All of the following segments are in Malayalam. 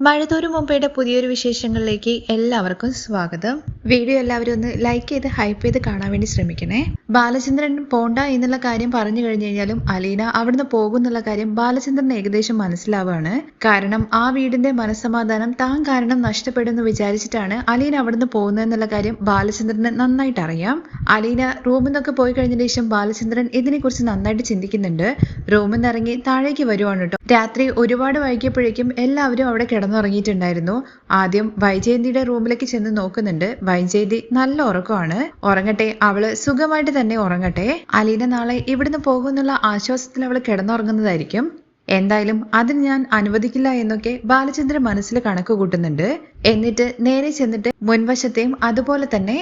മഴതോറും മുമ്പയുടെ പുതിയൊരു വിശേഷങ്ങളിലേക്ക് എല്ലാവർക്കും സ്വാഗതം. വീഡിയോ എല്ലാവരും ഒന്ന് ലൈക്ക് ചെയ്ത് ഹൈപ്പ് ചെയ്ത് കാണാൻ വേണ്ടി ശ്രമിക്കണേ. ബാലചന്ദ്രൻ പോണ്ട എന്നുള്ള കാര്യം പറഞ്ഞു കഴിഞ്ഞു കഴിഞ്ഞാലും അലീന അവിടുന്ന് പോകുന്നുള്ള കാര്യം ബാലചന്ദ്രൻ ഏകദേശം മനസ്സിലാവുകയാണ് കാരണം ആ വീടിന്റെ മനസ്സമാധാനം താൻ കാരണം നഷ്ടപ്പെടുമെന്ന് വിചാരിച്ചിട്ടാണ് അലീന അവിടുന്ന് പോകുന്നത് എന്നുള്ള കാര്യം ബാലചന്ദ്രന് നന്നായിട്ട് അറിയാം അലീന റൂമിൽ നിന്നൊക്കെ പോയി കഴിഞ്ഞതിന് ശേഷം ബാലചന്ദ്രൻ ഇതിനെക്കുറിച്ച് നന്നായിട്ട് ചിന്തിക്കുന്നുണ്ട്. റൂമിൽ നിന്ന് ഇറങ്ങി താഴേക്ക് വരുവാണ് കേട്ടോ. രാത്രി ഒരുപാട് വൈകിയപ്പോഴേക്കും എല്ലാവരും അവിടെ കിടന്നുറങ്ങിയിട്ടുണ്ടായിരുന്നു. ആദ്യം വൈജയന്തിയുടെ റൂമിലേക്ക് ചെന്ന് നോക്കുന്നുണ്ട്. വൈജയന്തി നല്ല ഉറക്കമാണ്. ഉറങ്ങട്ടെ അവൾ സുഖമായിട്ട് തന്നെ ഉറങ്ങട്ടെ. അലീന നാളെ ഇവിടുന്ന് പോകുമെന്നുള്ള ആശ്വാസത്തിൽ അവൾ കിടന്നുറങ്ങുന്നതായിരിക്കും. എന്തായാലും അതിന് ഞാൻ അനുവദിക്കില്ല എന്നൊക്കെ ബാലചന്ദ്രൻ മനസ്സിൽ കണക്ക് കൂട്ടുന്നുണ്ട്. എന്നിട്ട് നേരെ ചെന്നിട്ട് മുൻവശത്തെയും അതുപോലെ തന്നെ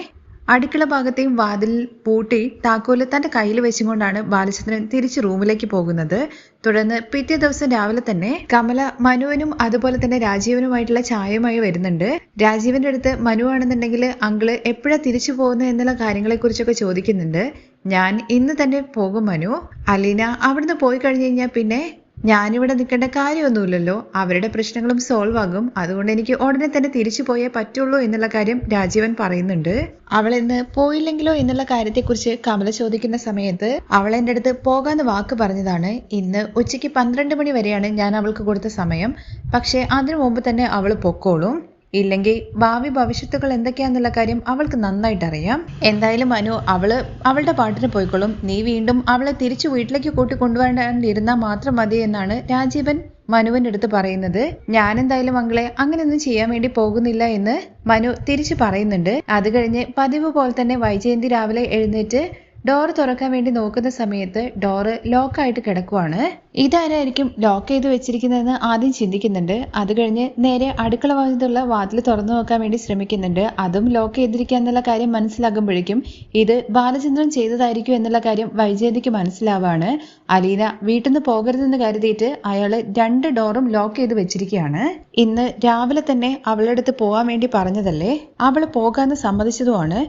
അടുക്കള ഭാഗത്തെയും വാതിൽ പൂട്ടി താക്കോൽ തന്റെ കയ്യിൽ വെച്ചുകൊണ്ടാണ് ബാലചന്ദ്രൻ തിരിച്ച് റൂമിലേക്ക് പോകുന്നത്. തുടർന്ന് പിറ്റേ ദിവസം രാവിലെ തന്നെ കമല മനുവിനും അതുപോലെ തന്നെ രാജീവനുമായിട്ടുള്ള ചായയുമായി വരുന്നുണ്ട്. രാജീവന്റെ അടുത്ത് മനു ആണെന്നുണ്ടെങ്കിൽ അങ്കിൾ എപ്പോഴാ തിരിച്ചു പോകുന്നത് എന്നുള്ള കാര്യങ്ങളെ കുറിച്ചൊക്കെ ചോദിക്കുന്നുണ്ട്. ഞാൻ ഇന്ന് തന്നെ പോകും മനു. അലീന അവിടുന്ന് പോയി കഴിഞ്ഞു കഴിഞ്ഞാൽ പിന്നെ ഞാനിവിടെ നിൽക്കേണ്ട കാര്യമൊന്നുമില്ലല്ലോ. അവരുടെ പ്രശ്നങ്ങളും സോൾവ് ആകും. അതുകൊണ്ട് എനിക്ക് ഉടനെ തന്നെ തിരിച്ചു പോയേ പറ്റുള്ളൂ എന്നുള്ള കാര്യം രാജീവൻ പറയുന്നുണ്ട്. അവൾ ഇന്ന് പോയില്ലെങ്കിലോ എന്നുള്ള കാര്യത്തെക്കുറിച്ച് കമല ചോദിക്കുന്ന സമയത്ത് അവൾ എന്റെ അടുത്ത് പോകാന്ന് വാക്ക് പറഞ്ഞതാണ്. ഇന്ന് ഉച്ചയ്ക്ക് പന്ത്രണ്ട് മണി വരെയാണ് ഞാൻ അവൾക്ക് കൊടുത്ത സമയം. പക്ഷേ അതിനു മുമ്പ് തന്നെ അവൾ പൊക്കോളും. ഇല്ലെങ്കിൽ ഭാവി ഭവിഷ്യത്തുകൾ എന്തൊക്കെയാന്നുള്ള കാര്യം അവൾക്ക് നന്നായിട്ട് അറിയാം എന്തായാലും മനു അവൾ അവളുടെ പാട്ടിന് പോയിക്കൊള്ളും നീ വീണ്ടും അവളെ തിരിച്ചു വീട്ടിലേക്ക് കൂട്ടി കൊണ്ടുവരാണ്ടിരുന്നാൽ മാത്രം മതി എന്നാണ് രാജീവൻ മനുവിന്റെ അടുത്ത് പറയുന്നത്. ഞാൻ എന്തായാലും മംഗളെ അങ്ങനെയൊന്നും ചെയ്യാൻ വേണ്ടി പോകുന്നില്ല എന്ന് മനു തിരിച്ചു പറയുന്നുണ്ട്. അത് കഴിഞ്ഞ് പതിവ് പോലെ തന്നെ വൈജയന്തി രാവിലെ എഴുന്നേറ്റ് ഡോർ തുറക്കാൻ വേണ്ടി നോക്കുന്ന സമയത്ത് ഡോറ് ലോക്കായിട്ട് കിടക്കുവാണ്. ഇതാരായിരിക്കും ലോക്ക് ചെയ്ത് വെച്ചിരിക്കുന്നതെന്ന് ആദ്യം ചിന്തിക്കുന്നുണ്ട്. അത് കഴിഞ്ഞ് നേരെ അടുക്കള ഭാഗത്തുള്ള വാതിൽ തുറന്നു നോക്കാൻ വേണ്ടി ശ്രമിക്കുന്നുണ്ട്. അതും ലോക്ക് ചെയ്തിരിക്കുക എന്നുള്ള കാര്യം മനസ്സിലാകുമ്പോഴേക്കും ഇത് ബാലചന്ദ്രൻ ചെയ്തതായിരിക്കും എന്നുള്ള കാര്യം വൈജയന്തിക്ക് മനസ്സിലാവാണ്. അലീന വീട്ടിൽ നിന്ന് പോകരുതെന്ന് കരുതിയിട്ട് അയാൾ രണ്ട് ഡോറും ലോക്ക് ചെയ്ത് വെച്ചിരിക്കുകയാണ്. ഇന്ന് രാവിലെ തന്നെ അവളുടെ അടുത്ത് പോകാൻ വേണ്ടി പറഞ്ഞതല്ലേ? അവൾ പോകാന്ന് സമ്മതിച്ചതുമാണ്.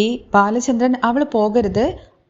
ഈ ബാലചന്ദ്രൻ അവൾ പോകരുത്.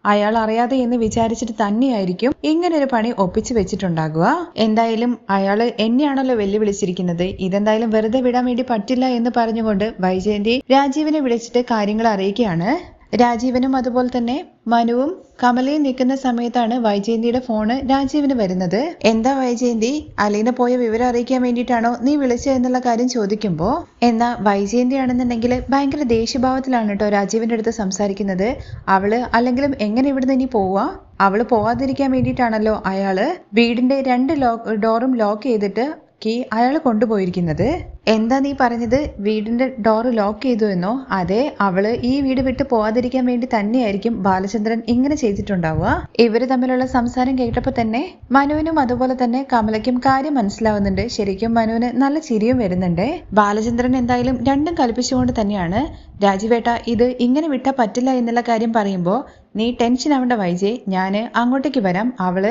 അയാൾ അറിയാതെ എന്ന് വിചാരിച്ചിട്ട് തന്നെയായിരിക്കും ഇങ്ങനെ ഒരു പണി ഒപ്പിച്ചു വെച്ചിട്ടുണ്ടാകുക. എന്തായാലും അയാൾ എന്നെയാണല്ലോ വെല്ലുവിളിച്ചിരിക്കുന്നത്. ഇതെന്തായാലും വെറുതെ വിടാൻ വേണ്ടി പറ്റില്ല എന്ന് പറഞ്ഞുകൊണ്ട് വൈജയന്തി രാജീവിനെ വിളിച്ചിട്ട് കാര്യങ്ങൾ അറിയിക്കുകയാണ്. രാജീവനും അതുപോലെ തന്നെ മനുവും കമലയും നിൽക്കുന്ന സമയത്താണ് വൈജയന്തിയുടെ ഫോണ് രാജീവിന് വരുന്നത്. എന്താ വൈജയന്തി? അലീന പോയ വിവരം അറിയിക്കാൻ വേണ്ടിയിട്ടാണോ നീ വിളിച്ചത് എന്നുള്ള കാര്യം ചോദിക്കുമ്പോൾ എന്നാ വൈജയന്തി ആണെന്നുണ്ടെങ്കിൽ ഭയങ്കര ദേഷ്യഭാവത്തിലാണ് കേട്ടോ രാജീവിന്റെ അടുത്ത് സംസാരിക്കുന്നത്. അവൾ അല്ലെങ്കിലും എങ്ങനെ ഇവിടുന്ന് ഇനി പോവാ? അവൾ പോവാതിരിക്കാൻ വേണ്ടിയിട്ടാണല്ലോ അയാൾ വീടിന്റെ രണ്ട് ലോക്ക് ഡോറും ലോക്ക് ചെയ്തിട്ട് കീ അയാൾ കൊണ്ടുപോയിരിക്കുന്നത്. എന്താ നീ പറഞ്ഞത്? വീടിന്റെ ഡോർ ലോക്ക് ചെയ്തു എന്നോ? അതെ അവൾ ഈ വീട് വിട്ട് പോവാതിരിക്കാൻ വേണ്ടി തന്നെയായിരിക്കും ബാലചന്ദ്രൻ ഇങ്ങനെ ചെയ്തിട്ടുണ്ടാവുക. ഇവർ തമ്മിലുള്ള സംസാരം കേട്ടപ്പോൾ തന്നെ മനുവിനും അതുപോലെ തന്നെ കമലയ്ക്കും കാര്യം മനസ്സിലാവുന്നുണ്ട്. ശരിക്കും മനുവിന് നല്ല ചിരിയും വരുന്നുണ്ട്. ബാലചന്ദ്രൻ എന്തായാലും രണ്ടും കൽപ്പിച്ചുകൊണ്ട് തന്നെയാണ്. രാജുവേട്ട ഇത് ഇങ്ങനെ വിട്ടാ പറ്റില്ല എന്നുള്ള കാര്യം പറയുമ്പോൾ നീ ടെൻഷൻ ആവേണ്ട വൈജയ് ഞാൻ അങ്ങോട്ടേക്ക് വരാം. അവൾ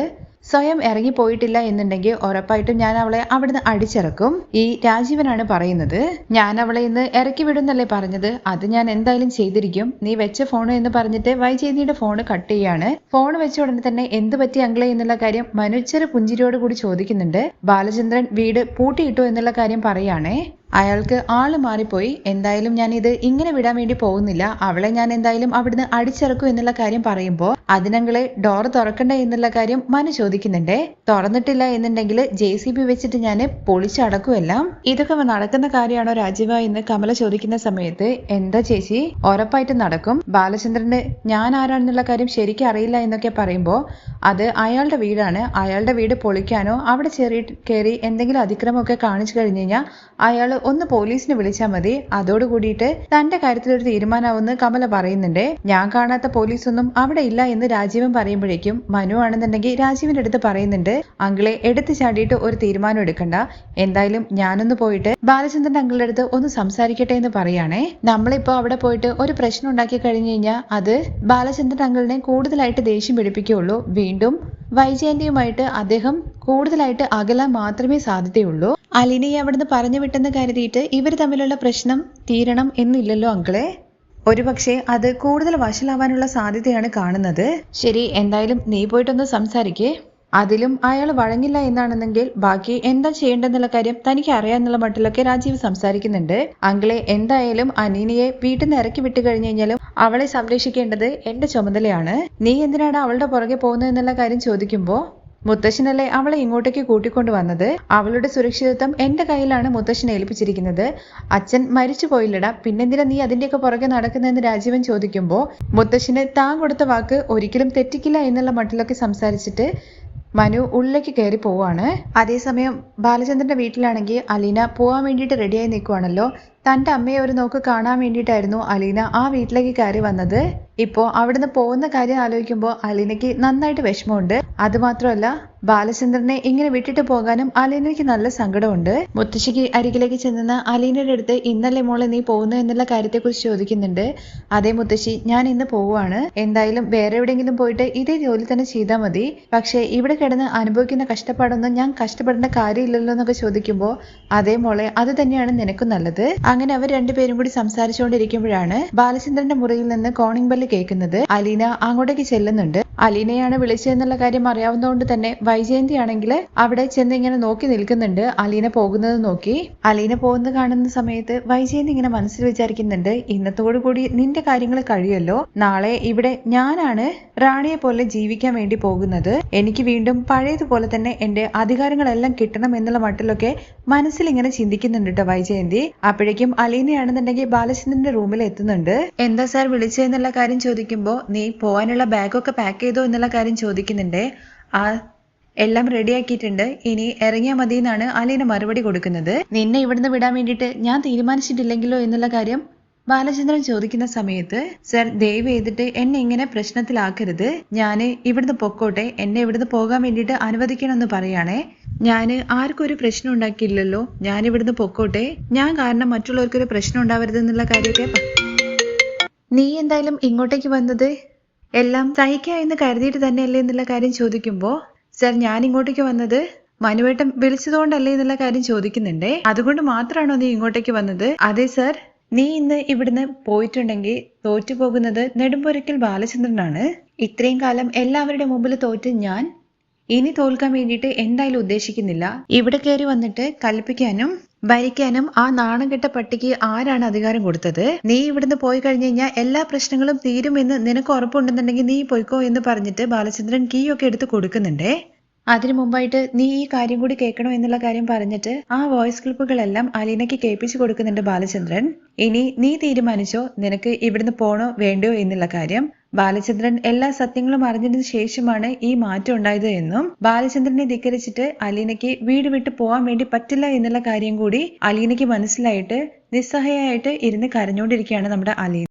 സ്വയം ഇറങ്ങി പോയിട്ടില്ല എന്നുണ്ടെങ്കിൽ ഉറപ്പായിട്ടും ഞാൻ അവളെ അവിടുന്ന് അടിച്ചിറക്കും. ഈ രാജീവനാണ് പറയുന്നത്. ഞാൻ അവളെ ഇന്ന് ഇറക്കി വിടുന്നല്ലേ പറഞ്ഞത്? അത് ഞാൻ എന്തായാലും ചെയ്തിരിക്കും. നീ വെച്ച ഫോൺ എന്ന് പറഞ്ഞിട്ട് വൈജയന്തിയുടെ ഫോൺ കട്ട് ചെയ്യാണ്. ഫോൺ വെച്ച ഉടനെ തന്നെ എന്ത് പറ്റി അങ്കിളെ എന്നുള്ള കാര്യം മനുച്ചര പുഞ്ചിരിയോട് കൂടി ചോദിക്കുന്നുണ്ട്. ബാലചന്ദ്രൻ വീട് പൂട്ടിയിട്ടു എന്നുള്ള കാര്യം പറയാണേ. അയാൾക്ക് ആൾ മാറിപ്പോയി. എന്തായാലും ഞാൻ ഇത് ഇങ്ങനെ വിടാൻ വേണ്ടി പോകുന്നില്ല. അവളെ ഞാൻ എന്തായാലും അവിടുന്ന് അടിച്ചിറക്കും എന്നുള്ള കാര്യം പറയുമ്പോൾ അതിനങ്ങളെ ഡോർ തുറക്കണ്ട എന്നുള്ള കാര്യം മനു ചോദിക്കുന്നുണ്ടേ. തുറന്നിട്ടില്ല എന്നുണ്ടെങ്കിൽ ജെ സി ബി വെച്ചിട്ട് ഞാൻ പൊളിച്ചടക്കുമെല്ലാം ഇതൊക്കെ നടക്കുന്ന കാര്യമാണോ രാജീവ എന്ന് കമല ചോദിക്കുന്ന സമയത്ത് എന്താ ചേച്ചി? ഉറപ്പായിട്ട് നടക്കും. ബാലചന്ദ്രന് ഞാൻ ആരാണെന്നുള്ള കാര്യം ശരിക്കും അറിയില്ല എന്നൊക്കെ പറയുമ്പോൾ അത് അയാളുടെ വീടാണ്. അയാളുടെ വീട് പൊളിക്കാനോ അവിടെ ചെറിയ കയറി എന്തെങ്കിലും അതിക്രമമൊക്കെ കാണിച്ചു കഴിഞ്ഞു കഴിഞ്ഞാൽ അയാൾ ഒന്ന് പോലീസിനെ വിളിച്ചാൽ മതി. അതോട് കൂടിയിട്ട് തന്റെ കാര്യത്തിൽ ഒരു തീരുമാനമാവുമെന്ന് കമല പറയുന്നുണ്ട്. ഞാൻ കാണാത്ത പോലീസൊന്നും അവിടെ ഇല്ല എന്ന് രാജീവൻ പറയുമ്പോഴേക്കും മനു ആണെന്നുണ്ടെങ്കിൽ രാജീവിന്റെ അടുത്ത് പറയുന്നുണ്ട്. അങ്കിളെ എടുത്തു ചാടിയിട്ട് ഒരു തീരുമാനം എടുക്കണ്ട. എന്തായാലും ഞാനൊന്ന് പോയിട്ട് ബാലചന്ദ്രൻ അങ്കിളുടെ അടുത്ത് ഒന്ന് സംസാരിക്കട്ടെ എന്ന് പറയാണേ. നമ്മളിപ്പോ അവിടെ പോയിട്ട് ഒരു പ്രശ്നം ഉണ്ടാക്കി കഴിഞ്ഞു കഴിഞ്ഞാൽ അത് ബാലചന്ദ്രൻ അങ്കിളിനെ കൂടുതലായിട്ട് ദേഷ്യം പിടിപ്പിക്കുകയുള്ളൂ. വീണ്ടും വൈജയന്തിയുമായിട്ട് അദ്ദേഹം കൂടുതലായിട്ട് അകലാൻ മാത്രമേ സാധ്യതയുള്ളൂ. അലിനെ അവിടുന്ന് പറഞ്ഞു വിട്ടെന്ന് കരുതിയിട്ട് ഇവർ തമ്മിലുള്ള പ്രശ്നം തീരണം എന്നില്ലല്ലോ അങ്കിളെ. ഒരുപക്ഷെ അത് കൂടുതൽ വഷളാവാനുള്ള സാധ്യതയാണ് കാണുന്നത്. ശരി എന്തായാലും നീ പോയിട്ടൊന്ന് സംസാരിക്കേ. അതിലും അയാൾ വഴങ്ങില്ല എന്നാണെന്നെങ്കിൽ ബാക്കി എന്താ ചെയ്യേണ്ടെന്നുള്ള കാര്യം തനിക്ക് അറിയാന്നുള്ള മട്ടിലൊക്കെ രാജീവ് സംസാരിക്കുന്നുണ്ട്. അങ്കിളെ എന്തായാലും അനീനയെ വീട്ടിൽ നിന്ന് ഇറക്കി വിട്ടു കഴിഞ്ഞു കഴിഞ്ഞാലും അവളെ സംരക്ഷിക്കേണ്ടത് എന്റെ ചുമതലയാണ്. നീ എന്തിനാണ് അവളുടെ പുറകെ പോകുന്നത് എന്നുള്ള കാര്യം ചോദിക്കുമ്പോൾ മുത്തശ്ശനല്ലേ അവളെ ഇങ്ങോട്ടേക്ക് കൂട്ടിക്കൊണ്ടു വന്നത്? അവളുടെ സുരക്ഷിതത്വം എന്റെ കയ്യിലാണ് മുത്തശ്ശനെ ഏൽപ്പിച്ചിരിക്കുന്നത്. അച്ഛൻ മരിച്ചു പോയില്ലടാ പിന്നെന്തിനാ നീ അതിന്റെയൊക്കെ പുറകെ നടക്കുന്നതെന്ന് രാജീവൻ ചോദിക്കുമ്പോൾ മുത്തശ്ശന് താൻ കൊടുത്ത വാക്ക് ഒരിക്കലും തെറ്റിക്കില്ല എന്നുള്ള മട്ടിലൊക്കെ സംസാരിച്ചിട്ട് മനു ഉള്ളിലേക്ക് കയറി പോവാണ്. അതേസമയം ബാലചന്ദ്രന്റെ വീട്ടിലാണെങ്കിൽ അലീന പോവാൻ വേണ്ടിയിട്ട് റെഡിയായി നിൽക്കുവാണല്ലോ തന്റെ അമ്മയെ ഒരു നോക്ക് കാണാൻ വേണ്ടിയിട്ടായിരുന്നു അലീന ആ വീട്ടിലേക്ക് കയറി വന്നത്. ഇപ്പോൾ അവിടുന്ന് പോകുന്ന കാര്യം ആലോചിക്കുമ്പോൾ അലീനയ്ക്ക് നന്നായിട്ട് വിഷമമുണ്ട്. അതുമാത്രമല്ല ബാലചന്ദ്രനെ ഇങ്ങനെ വിട്ടിട്ട് പോകാനും അലീനയ്ക്ക് നല്ല സങ്കടമുണ്ട്. മുത്തശ്ശിക്ക് അരികിലേക്ക് ചെന്നെന്ന് അലീനയുടെ അടുത്ത് ഇന്നലെ മോളെ നീ പോകുന്നു? എന്നുള്ള കാര്യത്തെക്കുറിച്ച് ചോദിക്കുന്നുണ്ട്. അതേ മുത്തശ്ശി ഞാൻ ഇന്ന് പോവുകയാണ്. എന്തായാലും വേറെ എവിടെയെങ്കിലും പോയിട്ട് ഇതേ ജോലി തന്നെ ചെയ്താൽ മതി. പക്ഷേ ഇവിടെ കിടന്ന് അനുഭവിക്കുന്ന കഷ്ടപ്പാടൊന്നും ഞാൻ കഷ്ടപ്പെടേണ്ട കാര്യമില്ലല്ലോ എന്നൊക്കെ ചോദിക്കുമ്പോൾ അതേ മോളെ അത് തന്നെയാണ് നിനക്കും നല്ലത്. അങ്ങനെ അവർ രണ്ടുപേരും കൂടി സംസാരിച്ചുകൊണ്ടിരിക്കുമ്പോഴാണ് ബാലചന്ദ്രന്റെ മുറിയിൽ നിന്ന് കോണിംഗ് ബെല്ല് കേൾക്കുന്നത് അലീന അങ്ങോട്ടേക്ക് ചെല്ലുന്നുണ്ട്. അലീനയാണ് വിളിച്ചതെന്നുള്ള കാര്യം അറിയാവുന്നതുകൊണ്ട് തന്നെ വൈജയന്തി ആണെങ്കിൽ അവിടെ ചെന്ന് ഇങ്ങനെ നോക്കി നിൽക്കുന്നുണ്ട്. അലീന പോകുന്നത് നോക്കി. അലീന പോകുന്നത് കാണുന്ന സമയത്ത് വൈജയന്തി ഇങ്ങനെ മനസ്സിൽ വിചാരിക്കുന്നുണ്ട് ഇന്നത്തോടു കൂടി നിന്റെ കാര്യങ്ങൾ കഴിയല്ലോ നാളെ ഇവിടെ ഞാനാണ് റാണിയെ പോലെ ജീവിക്കാൻ വേണ്ടി പോകുന്നത്. എനിക്ക് വീണ്ടും പഴയതുപോലെ തന്നെ എന്റെ അധികാരങ്ങളെല്ലാം കിട്ടണം എന്നുള്ള മട്ടിലൊക്കെ മനസ്സിൽ ഇങ്ങനെ ചിന്തിക്കുന്നുണ്ട് കേട്ടോ വൈജയന്തി. അപ്പോഴേക്കും അലീനയാണെന്നുണ്ടെങ്കിൽ ബാലചന്ദ്രന്റെ റൂമിൽ എത്തുന്നുണ്ട്. എന്താ സാർ വിളിച്ചതെന്നുള്ള കാര്യം ചോദിക്കുമ്പോൾ നീ പോകാനുള്ള ബാഗൊക്കെ പാക്ക് ചെയ്തോ എന്നുള്ള കാര്യം ചോദിക്കുന്നുണ്ട്. ആ എല്ലാം റെഡിയാക്കിയിട്ടുണ്ട്. ഇനി ഇറങ്ങിയാൽ മതി എന്നാണ് അലീന മറുപടി കൊടുക്കുന്നത്. നിന്നെ ഇവിടുന്ന് വിടാൻ വേണ്ടിയിട്ട് ഞാൻ തീരുമാനിച്ചിട്ടില്ലെങ്കിലോ എന്നുള്ള കാര്യം ബാലചന്ദ്രൻ ചോദിക്കുന്ന സമയത്ത് സർ ദയവ് ചെയ്തിട്ട് എന്നെ ഇങ്ങനെ പ്രശ്നത്തിലാക്കരുത്. ഞാൻ ഇവിടുന്ന് പൊക്കോട്ടെ. എന്നെ ഇവിടുന്ന് പോകാൻ വേണ്ടിയിട്ട് അനുവദിക്കണമെന്ന് പറയാണേ. ഞാൻ ആർക്കും ഒരു പ്രശ്നം ഉണ്ടാക്കിയില്ലല്ലോ. ഞാൻ ഇവിടുന്ന് പൊക്കോട്ടെ. ഞാൻ കാരണം മറ്റുള്ളവർക്കൊരു പ്രശ്നം ഉണ്ടാവരുത് എന്നുള്ള കാര്യമൊക്കെ നീ എന്തായാലും ഇങ്ങോട്ടേക്ക് വന്നത്? എല്ലാം സഹിക്കുക എന്ന് കരുതിയിട്ട് തന്നെയല്ലേ എന്നുള്ള കാര്യം ചോദിക്കുമ്പോൾ സർ ഞാൻ ഇങ്ങോട്ടേക്ക് വന്നത് മനുവേട്ടൻ വിളിച്ചതുകൊണ്ടല്ലേ എന്നുള്ള കാര്യം ചോദിക്കുന്നുണ്ടേ? അതുകൊണ്ട് മാത്രമാണോ നീ ഇങ്ങോട്ടേക്ക് വന്നത്? അതെ സർ. നീ ഇന്ന് ഇവിടുന്ന് പോയിട്ടുണ്ടെങ്കിൽ തോറ്റുപോകുന്നത് പോകുന്നത് നെടുമ്പുരയ്ക്കൽ ബാലചന്ദ്രനാണ്. ഇത്രയും കാലം എല്ലാവരുടെ മുമ്പിൽ തോറ്റ് ഞാൻ ഇനി തോൽക്കാൻ വേണ്ടിയിട്ട് എന്തായാലും ഉദ്ദേശിക്കുന്നില്ല. ഇവിടെ കയറി വന്നിട്ട് കൽപ്പിക്കാനും ഭരിക്കാനും ആ നാണം കെട്ട പട്ടിക്ക് ആരാണ് അധികാരം കൊടുത്തത്? നീ ഇവിടുന്ന് പോയി കഴിഞ്ഞു കഴിഞ്ഞാൽ എല്ലാ പ്രശ്നങ്ങളും തീരുമെന്ന് നിനക്ക് ഉറപ്പുണ്ടെന്നുണ്ടെങ്കിൽ നീ പോയിക്കോ എന്ന് പറഞ്ഞിട്ട് ബാലചന്ദ്രൻ കീ ഒക്കെ എടുത്ത് കൊടുക്കുന്നുണ്ടേ. അതിനു മുമ്പായിട്ട് നീ ഈ കാര്യം കൂടി കേൾക്കണോ എന്നുള്ള കാര്യം പറഞ്ഞിട്ട് ആ വോയിസ് ക്ലിപ്പുകളെല്ലാം അലീനയ്ക്ക് കേൾപ്പിച്ചു കൊടുക്കുന്നുണ്ട് ബാലചന്ദ്രൻ. ഇനി നീ തീരുമാനിച്ചോ നിനക്ക് ഇവിടുന്ന് പോണോ വേണ്ടയോ എന്നുള്ള കാര്യം. ബാലചന്ദ്രൻ എല്ലാ സത്യങ്ങളും അറിഞ്ഞതിനു ശേഷമാണ് ഈ മാറ്റം ഉണ്ടായത് എന്നും ബാലചന്ദ്രനെ ധിക്കരിച്ചിട്ട് അലീനയ്ക്ക് വീട് വിട്ടു പോകാൻ വേണ്ടി പറ്റില്ല എന്നുള്ള കാര്യം കൂടി അലീനയ്ക്ക് മനസ്സിലായിട്ട് നിസ്സഹായായിട്ട് ഇരുന്ന് കരഞ്ഞുകൊണ്ടിരിക്കുകയാണ് നമ്മുടെ അലീന.